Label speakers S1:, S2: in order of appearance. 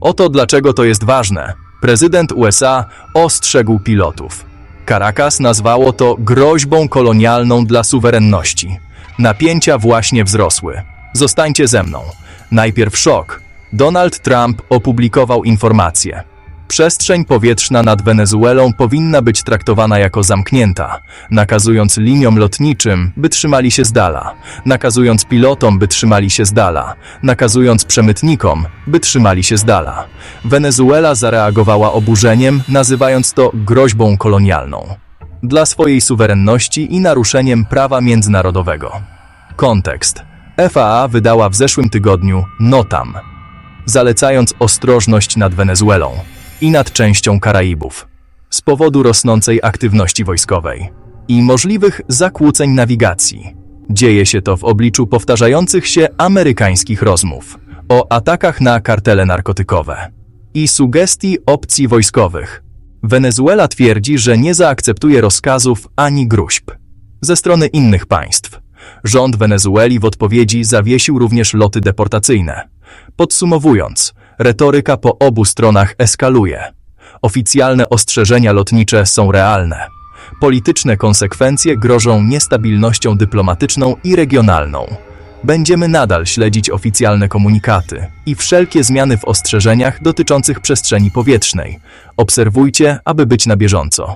S1: Oto dlaczego to jest ważne. Prezydent USA ostrzegł pilotów. Caracas nazwało to groźbą kolonialną dla suwerenności. Napięcia właśnie wzrosły. Zostańcie ze mną. Najpierw szok. Donald Trump opublikował informację. Przestrzeń powietrzna nad Wenezuelą powinna być traktowana jako zamknięta, nakazując liniom lotniczym, by trzymali się z dala, nakazując pilotom, by trzymali się z dala, nakazując przemytnikom, by trzymali się z dala. Wenezuela zareagowała oburzeniem, nazywając to groźbą kolonialną dla swojej suwerenności i naruszeniem prawa międzynarodowego. Kontekst. FAA wydała w zeszłym tygodniu NOTAM, zalecając ostrożność nad Wenezuelą i nad częścią Karaibów z powodu rosnącej aktywności wojskowej i możliwych zakłóceń nawigacji. Dzieje się to w obliczu powtarzających się amerykańskich rozmów o atakach na kartele narkotykowe i sugestii opcji wojskowych. Wenezuela twierdzi, że nie zaakceptuje rozkazów ani gruźb ze strony innych państw. Rząd Wenezueli w odpowiedzi zawiesił również loty deportacyjne. Podsumowując, retoryka po obu stronach eskaluje. Oficjalne ostrzeżenia lotnicze są realne. Polityczne konsekwencje grożą niestabilnością dyplomatyczną i regionalną. Będziemy nadal śledzić oficjalne komunikaty i wszelkie zmiany w ostrzeżeniach dotyczących przestrzeni powietrznej. Obserwujcie, aby być na bieżąco.